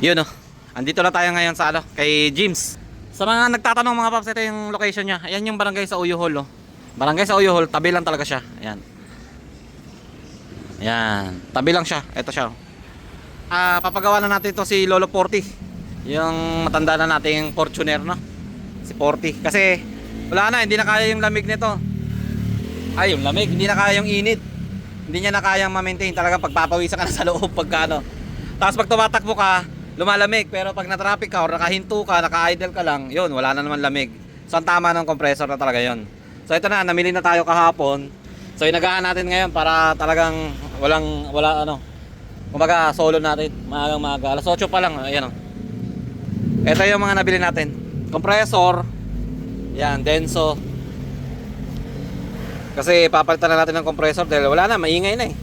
Yun oh. Andito na tayo ngayon sa ano, kay Jims. Sa mga nagtatanong mga paps, ito yung location niya. Ayan yung barangay sa Uyo Hall oh. Barangay sa Uyo Hall, tabi lang talaga siya. Ayan. Ayan, tabi lang siya. Ito siya. oh. Ah, papagawa na natin to si Lolo Porty. Yung matanda na nating Fortuner no. Si Porty kasi wala na, hindi na kaya yung lamig nito. Ay, yung lamig, hindi na kaya yung init. Hindi niya na kayang ma-maintain talaga pagpapawisan ka na sa loob pagka ano. Tapos pag tumatakbo ka, lumalamig. Pero pag na-traffic ka or nakahinto ka, naka-idle ka lang, yun, wala na naman lamig. So ang tama ng compressor na talaga yun. So ito na, namili na tayo kahapon. So inagaan natin ngayon para talagang walang, wala ano. Kumbaga solo natin, maagang maaga. Alas 8 pa lang, ayan o. Ito yung mga nabili natin. Compressor, yan, denso. Kasi papalitan na natin ng compressor dahil wala na, maingay na eh.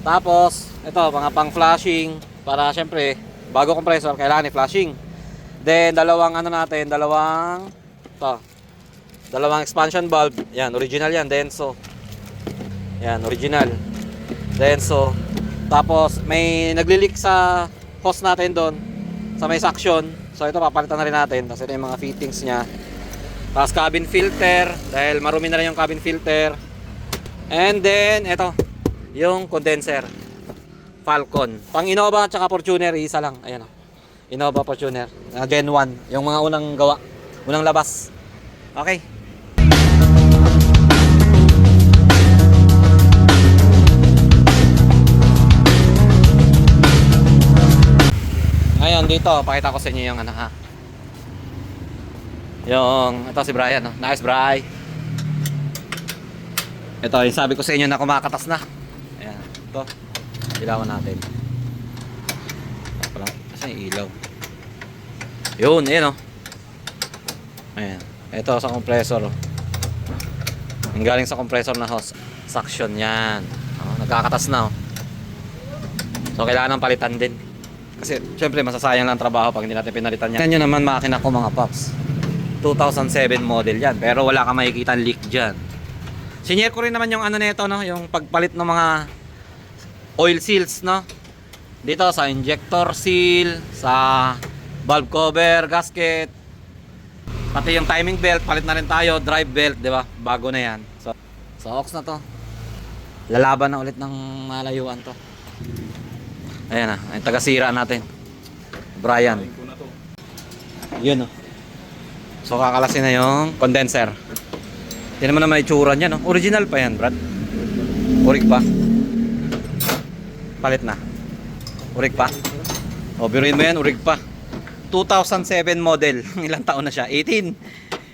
Tapos, ito, mga pang flashing para syempre, bago compressor, kailangan i-flashing. Then, dalawang ano natin, dalawang to, dalawang expansion valve. Yan, original yan, Denso. Yan, original. Denso. Tapos, may nagli-leak sa hose natin doon, sa may suction. So, ito, papalitan na rin natin. Tapos, ito yung mga fittings niya. Tapos, cabin filter, dahil marumi na rin yung cabin filter. And then, ito, yung condenser. Falcon. Pang Innova at saka Fortuner, isa lang. Ayan o. Innova Fortuner. Uh, Gen 1. Yung mga unang gawa. Unang labas. Okay. Ngayon, dito, pakita ko sa inyo yung ano ha. Yung, ito si Brian, no? Nice, Bri. Ito, yung sabi ko sa inyo na kumakatas na. Ayan, ito. Ilawan natin. Pala, kasi ilaw. Yun, ayan o. Ayan. Ito sa compressor. oh. Ang galing sa compressor na hose. Suction yan. Oh, nagkakatas na oh. So kailangan ng palitan din. Kasi syempre masasayang lang ang trabaho pag hindi natin pinalitan yan. Yan yun naman makina ko mga paps. 2007 model yan. Pero wala ka makikita leak dyan. Sinyer ko rin naman yung ano nito no, yung pagpalit ng mga oil seals no. Dito sa injector seal, sa valve cover, gasket, pati yung timing belt, palit na rin tayo, drive belt, 'di ba? Bago na 'yan. So, so ox na 'to. Lalaban na ulit ng malayuan 'to. Ayan na, yung taga-sira natin. Brian. Yun oh. So kakalasin na yung condenser. Yan naman naman itsura niya, no? Original pa yan, Brad. Urig pa. Palit na. Urig pa. O, biruin mo yan, urig pa. 2007 model. Ilang taon na siya? 18.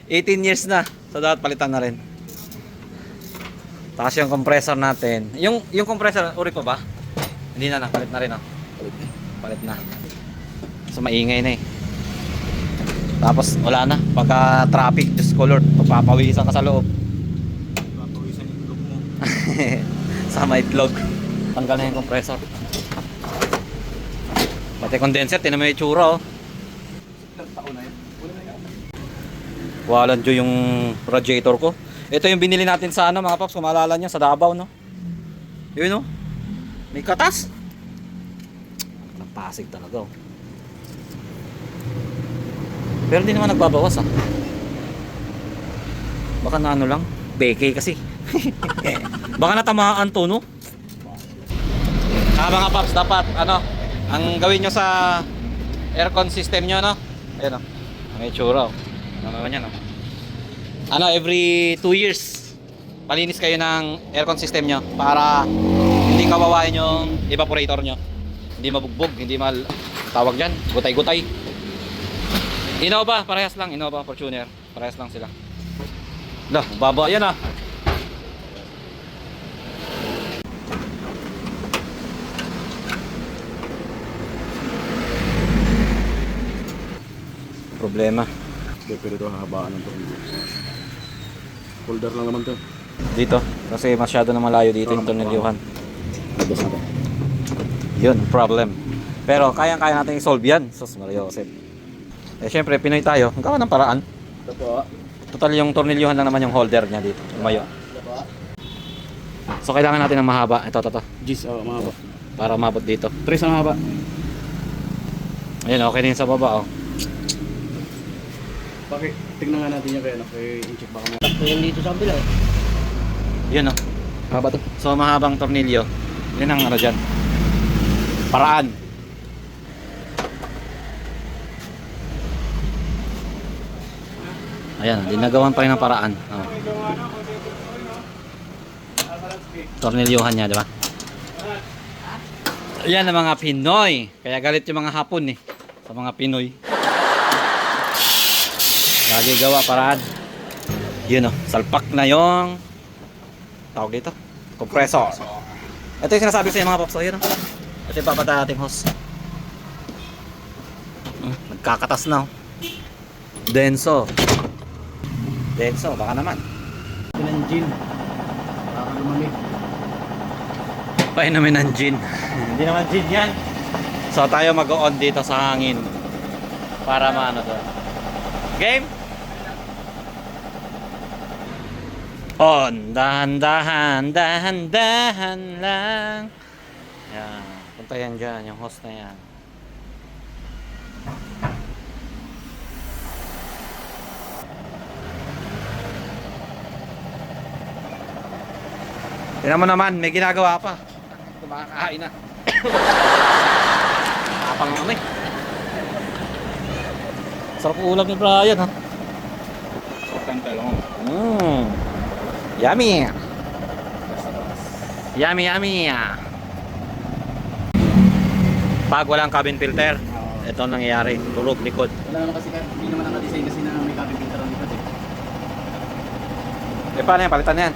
18 years na. So, dapat palitan na rin. Tapos yung compressor natin. Yung, yung compressor, urig pa ba? Hindi na na, palit na rin, oh. Palit na. So, maingay na eh. Tapos wala na. Pagka traffic, just color, papawisan ka sa loob. Papawisan yung itlog mo. sa may itlog. Tanggal na yung compressor. Pati condenser, tinan mo yung itsura oh. Ilang taon na yun? Una na yan. Walan dyo yung radiator ko. Ito yung binili natin sa ano mga paps, kung maalala nyo, sa Davao no. Yun oh. May katas. Ang pasig talaga oh. Pero hindi naman nagbabawas ah. Baka na ano lang, beke kasi. Baka natamaan to no. Ah mga paps, dapat ano, ang gawin nyo sa aircon system nyo no. Ayan oh. May tsura oh. Ano yan oh. Ano, every 2 years palinis kayo ng aircon system nyo para hindi kawawain yung evaporator nyo. Hindi mabugbog, hindi mal tawag dyan, gutay-gutay. Innova, parehas lang. Innova, Fortuner. Parehas lang sila. Lah, baba yan ah. Problema. Hindi, pero ito hahabaan ng tornilyo. Holder lang naman to. Dito. Kasi masyado na malayo dito yung tornilyuhan. Labas na to. Yun, problem. Pero kayang-kaya natin i-solve yan. Sus, Mario Joseph. Eh, syempre, Pinoy tayo. Ang gawa ng paraan. Ito po. Total yung tornilyuhan lang naman yung holder niya dito. Lumayo. So, kailangan natin ng mahaba. Ito, ito, ito. Gis, oh, mahaba. Para umabot dito. Tres ang mahaba. Ayan, okay na yun sa baba, oh. Bakit? Tignan nga natin yung kaya ano, kay incheck baka mo. Sakto yung dito sa kabila eh. Yun, oh. Haba to. So, mahabang tornilyo. Yun ang ano dyan. Paraan. Ayan, dinagawan pa rin ng paraan. Oh. Tornilyohan niya, di ba? Ayan ang mga Pinoy. Kaya galit yung mga Hapon eh. Sa mga Pinoy. Lagi gawa paraan. Yun oh, salpak na yung tawag dito, compressor. Ito yung sinasabi sa mga paps. Ayun oh. Ito yung papatay nating hose. Hmm, nagkakatas na oh. Denso. Denso, baka naman. Ng gin. Baka lumamig. Painumin ng gin. Hindi naman gin yan. So tayo mag-on dito sa hangin. Para maano to. Game? On. Dahan-dahan, dahan-dahan lang. Yan. Punta yan dyan, yung host na yan. Tingnan mo naman, may ginagawa pa. Kumakain na. Kapang kami. Sarap ulam ni Brian ha. Saktan talong. Mmm. Yummy. Yummy, yummy. Pag walang cabin filter, ito ang nangyayari. Turog likod. Wala naman kasi, hindi naman naka-design kasi na may cabin filter ang likod eh. Eh paano yan? Palitan yan.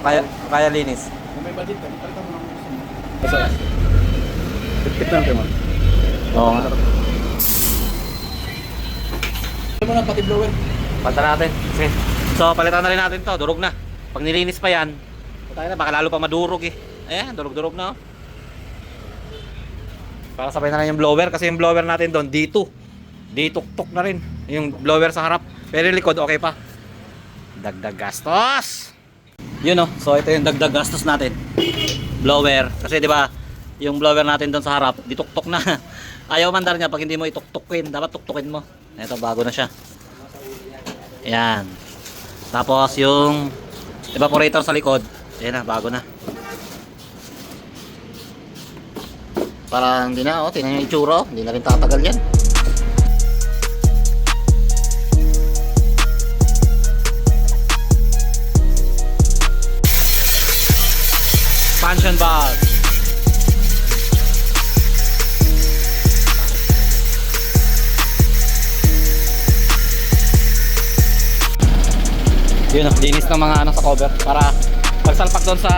Kaya, kaya linis. Kung may budget ka, palitan mo lang gusto mo. Basta, tip lang kayo man. Oo nga. Ito mo na pati blower. Palitan natin. Sige. So, palitan na rin natin to. Durog na. Pag nilinis pa yan, tayo na, baka lalo pa madurog eh. Ayan, durog-durog na oh. Para sabay na lang yung blower kasi yung blower natin doon, D2. D-tuk-tuk na rin. Yung blower sa harap. Pero likod, okay pa. Dagdag gastos. Yun oh. So, ito yung dagdag gastos natin. Blower. Kasi di ba yung blower natin doon sa harap, dituktok na. Ayaw mandar niya pag hindi mo ituktukin. Dapat tuktukin mo. Ito, bago na siya. Yan. Tapos yung evaporator sa likod, ayan na, bago na. Para hindi na, oh, tingnan yung itsura, oh. hindi na rin tatagal yan. Expansion valve. Yun, linis ng mga ano sa cover para pagsalpak doon sa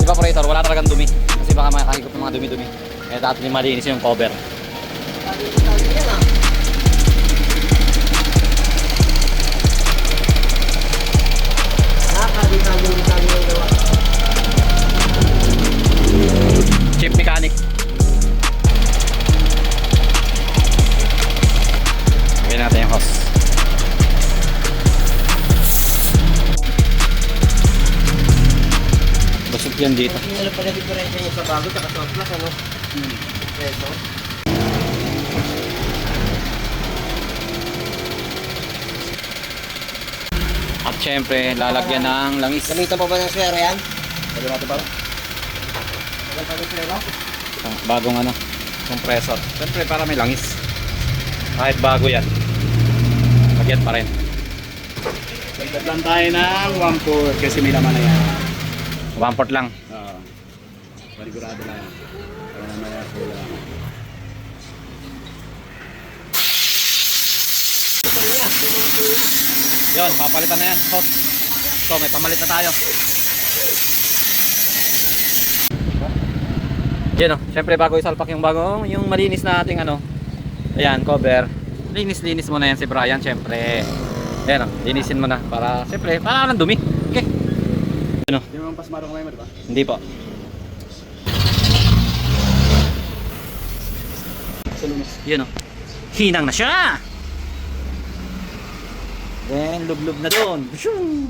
evaporator, wala talagang dumi. Kasi baka makakahigop ng mga dumi-dumi. Kaya yung malinis yung cover. Bago at sa plus ano? Hmm. Peso. At syempre, lalagyan ng langis. Gamitan pa ba ng swero yan? Pwede natin para. Wala pa ng swero? Ah, Bagong ano, compressor. Syempre, para may langis. Kahit bago yan. Lagyan pa rin. Dagdag lang tayo ng 1 kasi may laman na yan. One port lang. Oo. Panigurado na yan. Para mamaya wala. Yun, papalitan na yan. Hose. So, may pamalit na tayo. Yan o. Siyempre, bago isalpak yung bagong, yung malinis na ating ano, ayan, cover. Linis-linis mo na yan si Brian, siyempre. Ayan o, linisin mo na. Para, siyempre, para ng dumi. Okay. Yun o. Hindi mo pasmarong ngayon, di ba? Hindi po. Sa lunas. Yun o. Hinang na siya! Then, lublob na doon. Shoo!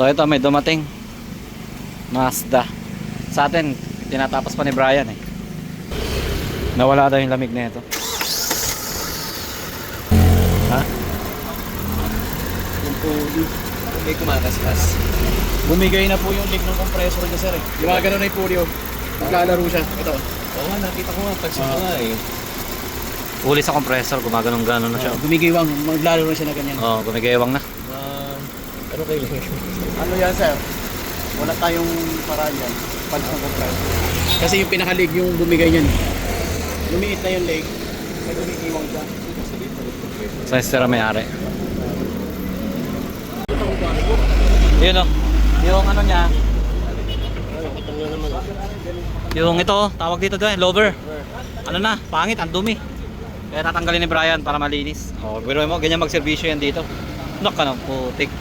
So ito may dumating Mazda. Sa atin, tinatapos pa ni Brian eh. Nawala daw yung lamig na ito. Po, May kumakaskas. bumigay na po yung leak ng compressor niya sir eh. Yung mga ganun na yung puryo. Maglalaro siya. Ito. Oo nga, nakita ko nga. Pagsin ko nga eh. Uli sa compressor, gumaganong ganon na siya. Uh, gumigiwang. Maglalaro na siya na ganyan. Oh, gumigewang na. Ah, ano kayo? Ano yan sir? Wala tayong paraan yan. Palis ng compressor. Kasi yung pinaka-leg yung bumigay niyan. Lumiit na yung leg. May gumigiwang siya. Sa estera may-ari. Yun o. Yung ano niya. Yung ito, tawag dito doon, lover. Ano na, pangit, ang dumi. Kaya tatanggalin ni Brian para malinis. O, oh, pero mo, ganyan magservisyo yan dito. Knock ka ng putik.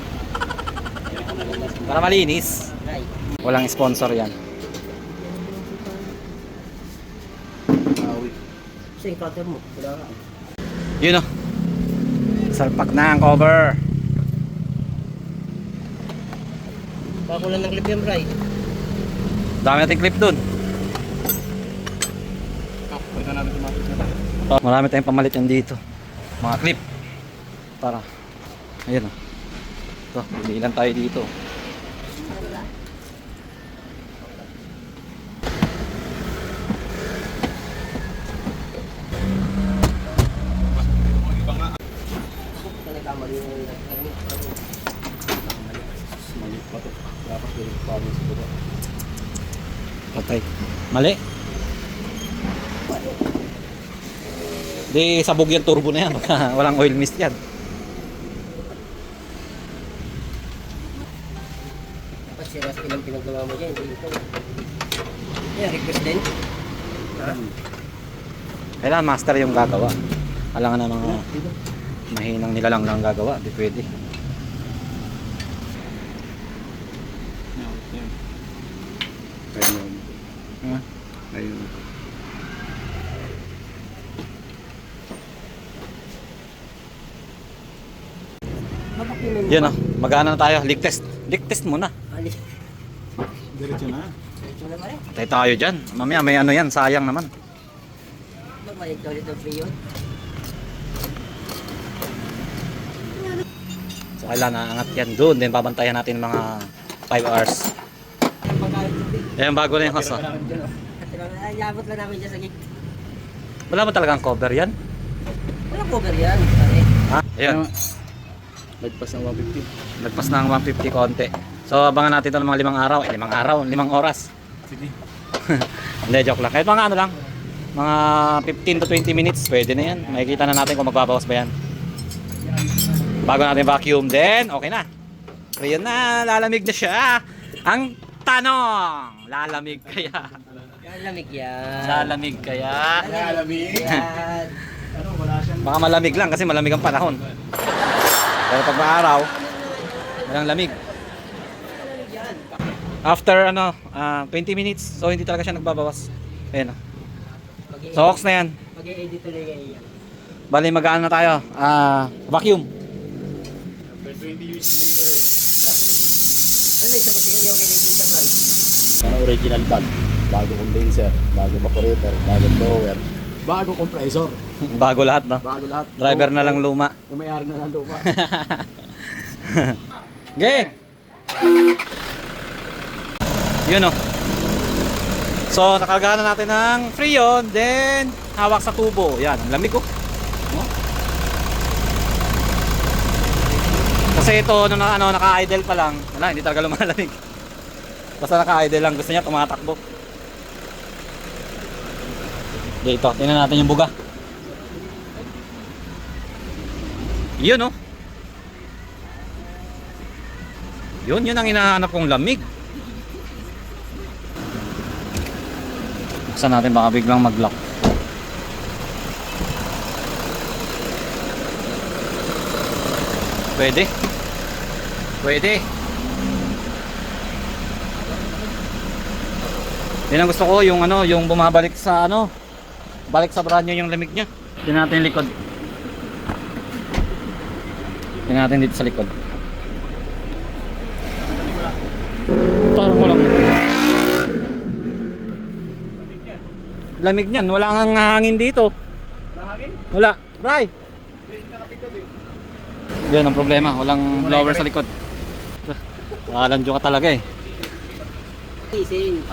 Para malinis. Walang sponsor yan. Yung cutter mo. Wala. Yun o. Salpak na ang cover. Bako lang ng clip yung Bray. Dami nating clip dun. Pwede namin tumapit na. Oh, marami tayong pamalit yan dito. Mga clip. Para. Ayun o. Ito, bililan tayo dito. Nagkamali yung Mali pa to. Dapat yung problem sa baba. Patay. Mali. Di sabog yan turbo na yan. Walang oil mist yan. Dapat serious ilang pinagawa mo dyan. Hindi ito. Yeah, request din. Ha? Kailangan master yung gagawa. Alangan na mga mahinang nila lang lang gagawa. Di pwede. Ayun. Yun o. Magana na tayo. Leak test. Leak test muna. Ali. Diretso na. Ito na pare. Patay tayo dyan. Mamaya may ano yan. Sayang naman. Magmalit ka ulit ng free yun. So kailangan naangat yan doon. Then babantayan natin mga 5 hours. Ayan bago na yung house. Oh. Ay, labot lang namin dyan sa gate. Wala mo talagang cover yan? Wala cover yan. Pare. Ha? Ayun. Lagpas ng 150. Nagpas ng 150 konti. So abangan natin ito ng mga limang araw. Eh, limang araw, limang oras. Sige. Hindi, joke lang. Kahit mga ano lang. Mga 15 to 20 minutes, pwede na yan. Makikita na natin kung magbabawas ba yan. Bago natin vacuum din, okay na. Ayun na, lalamig na siya. Ang tanong, lalamig kaya? Yan, lamig yan. Lalamig kaya? Alamig. Yan. Ano, wala siyang... Baka malamig lang kasi malamig ang panahon. Pero pag maaraw, walang lamig. After ano, ah, 20 minutes, so hindi talaga siya nagbabawas. Ayan. oh. So, ox na yan. Mag-i-edit ulit yan. Bali, mag-ano na tayo? Ah, vacuum. After 20 years later. Ano ito kasi hindi okay din sa price. Ano original bag? Bago condenser, bago evaporator, bago blower, bago compressor, Bago lahat, no? bago lahat. Driver na lang luma. Yung may-ari na ng lupa. Okay. Yun oh. So, nakargahan na natin ng Freon, then hawak sa tubo. Yan, ang lamig ko. No? Kasi ito, nung na, ano, naka-idle pa lang, wala, hindi talaga lumalamig. Basta naka-idle lang, gusto niya tumatakbo. Dito, tingnan natin yung buga. Yun oh. Yun, yun ang hinahanap kong lamig. Buksan natin baka biglang mag-lock. Pwede. Pwede. Yan ang gusto ko, yung ano, yung bumabalik sa ano, balik sa brand new yung lamig niya. Tingnan natin yung likod. Tingnan natin dito sa likod. Parang walang... Lamig niyan, wala nga hangin dito. Nahangin? Wala. Eh. Yan ang problema, walang blower sa likod. Nakalandyo ka talaga eh.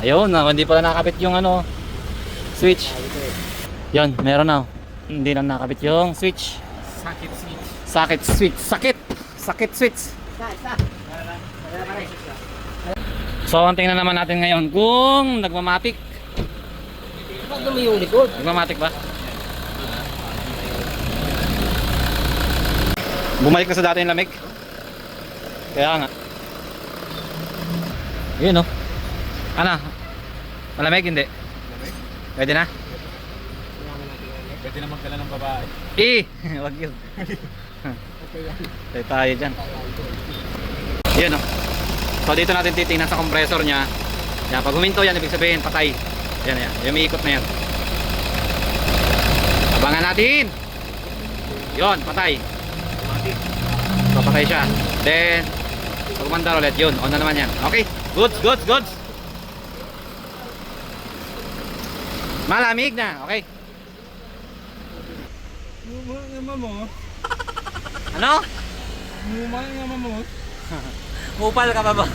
Ayun, na, hindi pala nakakabit yung ano, switch. Yan, meron na. Hindi na nakabit yung switch. Sakit switch. Sakit switch. Sakit! Sakit switch. So, ang tingnan naman natin ngayon kung nagmamatic. Bakit dumi yung likod? Nagmamatic ba? Bumalik na sa dati yung lamig. Kaya nga. Yun oh. Ano? Malamig hindi? Pwede na? Pwede na magdala ng babae. Eh! Wag yun. Tayo tayo dyan. Yun oh. So dito natin titingnan sa compressor niya. Yan, pag huminto yan, ibig sabihin patay. Yan, yan. Yung umiikot na yan. Abangan natin! Yun, patay. So patay siya. Then, pag umandar ulit, yun, on na naman yan. Okay, goods, goods, goods. Malamig na, okay. Mamo. Ano? Muma nga mamo. Upal ka pa ba?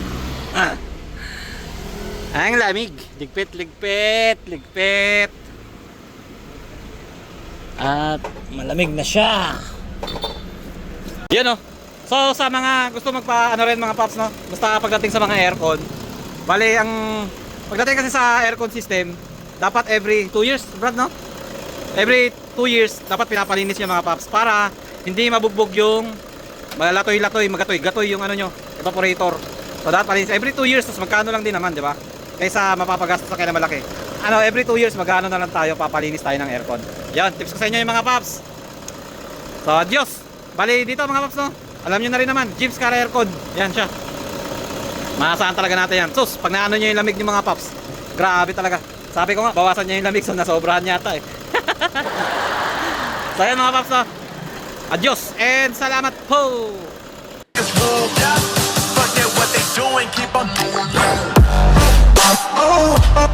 Ang lamig. Ligpit, ligpit, ligpit. At malamig na siya. Yan o. So sa mga gusto magpa ano rin mga paps no. Basta pagdating sa mga aircon. Bali ang pagdating kasi sa aircon system, dapat every 2 years, Brad no? Every 2 years dapat pinapalinis yung mga paps para hindi mabugbog yung malatoy-latoy, magatoy, gatoy yung ano nyo, evaporator. So dapat palinis every 2 years, tapos magkano lang din naman, di ba? Kaysa mapapagastos sa kaya malaki. Ano, every 2 years magkano na lang tayo, papalinis tayo ng aircon. Yan, tips ko sa inyo yung mga paps. So, adios. Bali dito mga paps, no? Alam nyo na rin naman, Jeeps Car Aircon. Yan siya. Maasahan talaga natin yan. Sus, pag naano nyo yung lamig ng mga paps, grabe talaga. Sabi ko nga, bawasan nyo yung lamig, so nasobrahan yata eh so ayan mga paps no? Adios and salamat po! Fuck what they doing, keep on doing. Oh, oh, oh.